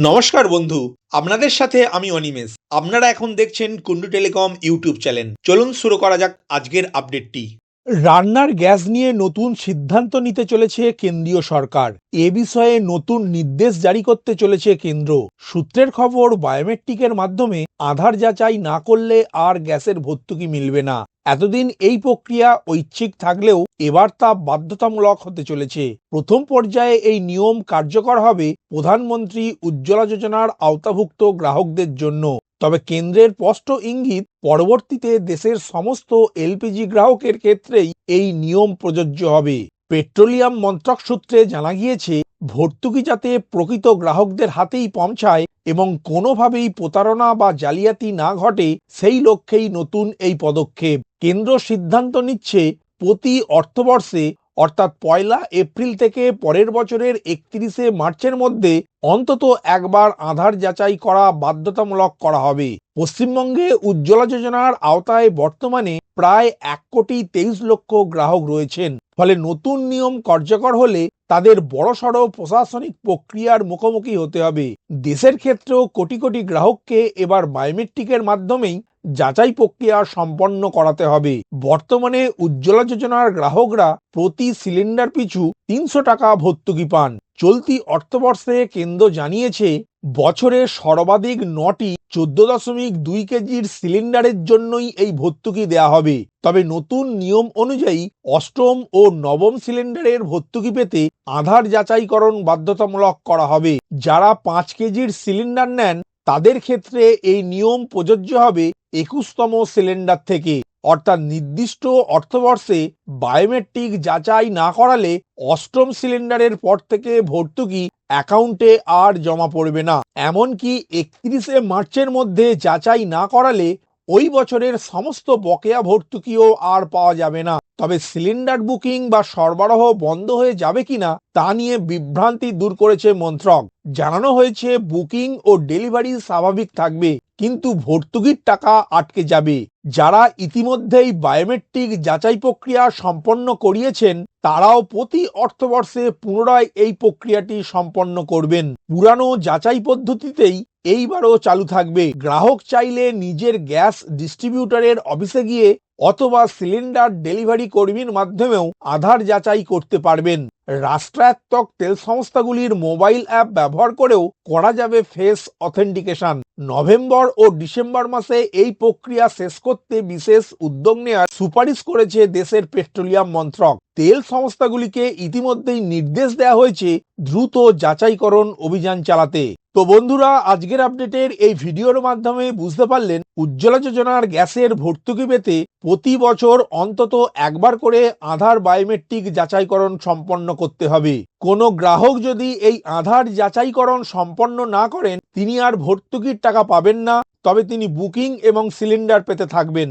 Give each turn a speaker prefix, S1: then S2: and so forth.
S1: নমস্কার বন্ধু, আপনাদের সাথে আমি অনিমেষ। আপনারা এখন দেখছেন কুন্ডু টেলিকম ইউটিউব চ্যানেল। চলুন শুরু করা যাক আজকের আপডেটটি। রান্নার গ্যাস নিয়ে নতুন সিদ্ধান্ত নিতে চলেছে কেন্দ্রীয় সরকার। এ বিষয়ে নতুন নির্দেশ জারি করতে চলেছে কেন্দ্র। সূত্রের খবর, বায়োমেট্রিকের মাধ্যমে আধার যাচাই না করলে আর গ্যাসের ভর্তুকি মিলবে না। এতদিন এই প্রক্রিয়া ঐচ্ছিক থাকলেও এবার তা বাধ্যতামূলক হতে চলেছে। প্রথম পর্যায়ে এই নিয়ম কার্যকর হবে প্রধানমন্ত্রী উজ্জ্বলা যোজনার আওতাভুক্ত গ্রাহকদের জন্য। তবে কেন্দ্রের স্পষ্ট ইঙ্গিত, পরবর্তীতে দেশের সমস্ত এলপিজি গ্রাহকের ক্ষেত্রেই এই নিয়ম প্রযোজ্য হবে। পেট্রোলিয়াম মন্ত্রক সূত্রে জানা গিয়েছে, ভর্তুকি যাতে প্রকৃত গ্রাহকদের হাতেই পৌঁছায় এবং কোনোভাবেই প্রতারণা বা জালিয়াতি না ঘটে, সেই লক্ষ্যেই নতুন এই পদক্ষেপ। কেন্দ্র সিদ্ধান্ত নিচ্ছে প্রতি অর্থবর্ষে, অর্থাৎ পয়লা এপ্রিল থেকে পরের বছরের একত্রিশে মার্চের মধ্যে অন্তত একবার আধার যাচাই করা বাধ্যতামূলক করা হবে। পশ্চিমবঙ্গে উজ্জ্বলা যোজনার আওতায় বর্তমানে প্রায় এক কোটি তেইশ লক্ষ গ্রাহক রয়েছেন। ফলে নতুন নিয়ম কার্যকর হলে তাদের বড়সড় প্রশাসনিক প্রক্রিয়ার মুখোমুখি হতে হবে। দেশের ক্ষেত্রেও কোটি কোটি গ্রাহককে এবার বায়োমেট্রিকের মাধ্যমেই যাচাই প্রক্রিয়া সম্পন্ন করাতে হবে। বর্তমানে উজ্জ্বলা যোজনার গ্রাহকরা প্রতি সিলিন্ডার পিছু তিনশো টাকা ভর্তুকি পান। চলতি অর্থবর্ষে কেন্দ্র জানিয়েছে, বছরে সর্বাধিক নটি চোদ্দ দশমিক দুই কেজির সিলিন্ডারের জন্যই এই ভর্তুকি দেয়া হবে। তবে নতুন নিয়ম অনুযায়ী অষ্টম ও নবম সিলিন্ডারের ভর্তুকি পেতে আধার যাচাইকরণ বাধ্যতামূলক করা হবে। যারা পাঁচ কেজির সিলিন্ডার নেন, তাদের ক্ষেত্রে এই নিয়ম প্রযোজ্য হবে একুশতম সিলিন্ডার থেকে। অর্থাৎ নির্দিষ্ট অর্থবর্ষে বায়োমেট্রিক যাচাই না করালে অষ্টম সিলিন্ডারের পর থেকে ভর্তুকি অ্যাকাউন্টে আর জমা পড়বে না। এমনকি একত্রিশে মার্চের মধ্যে যাচাই না করালে ওই বছরের সমস্ত বকেয়া ভর্তুকিও আর পাওয়া যাবে না। তবে সিলিন্ডার বুকিং বা সরবরাহ বন্ধ হয়ে যাবে কিনা তা নিয়ে বিভ্রান্তি দূর করেছে মন্ত্রক। জানানো হয়েছে, বুকিং ও ডেলিভারি স্বাভাবিক থাকবে। কিন্তু ভর্তুকির টাকা আটকে যাবে। যারা ইতিমধ্যেই বায়োমেট্রিক যাচাই প্রক্রিয়া সম্পন্ন করিয়েছেন, তারাও প্রতি অর্থবর্ষে পুনরায় এই প্রক্রিয়াটি সম্পন্ন করবেন। পুরানো যাচাই পদ্ধতিতেই এইবারও চালু থাকবে। গ্রাহক চাইলে নিজের গ্যাস ডিস্ট্রিবিউটরের অফিসে গিয়ে অথবা সিলিন্ডার ডেলিভারি কর্মীর মাধ্যমেও আধার যাচাই করতে পারবেন। রাষ্ট্রায়ত্তক তেল সংস্থাগুলির মোবাইল অ্যাপ ব্যবহার করেও করা যাবে ফেস অথেন্টিকেশন। নভেম্বর ও ডিসেম্বর মাসে এই প্রক্রিয়া শেষ করতে বিশেষ উদ্যোগ নেওয়ার সুপারিশ করেছে দেশের পেট্রোলিয়াম মন্ত্রক। তেল সংস্থাগুলিকে ইতিমধ্যেই নির্দেশ দেওয়া হয়েছে দ্রুত যাচাইকরণ অভিযান চালাতে। তো বন্ধুরা, আজকের আপডেটের এই ভিডিওর মাধ্যমে বুঝতে পারলেন, উজ্জ্বলা যোজনার গ্যাসের ভর্তুকি পেতে প্রতি বছর অন্তত একবার করে আধার বায়োমেট্রিক যাচাইকরণ সম্পন্ন করতে হবে। কোনো গ্রাহক যদি এই আধার যাচাইকরণ সম্পন্ন না করেন, তিনি আর ভর্তুকির টাকা পাবেন না, তবে তিনি বুকিং এবং সিলিন্ডার পেতে থাকবেন।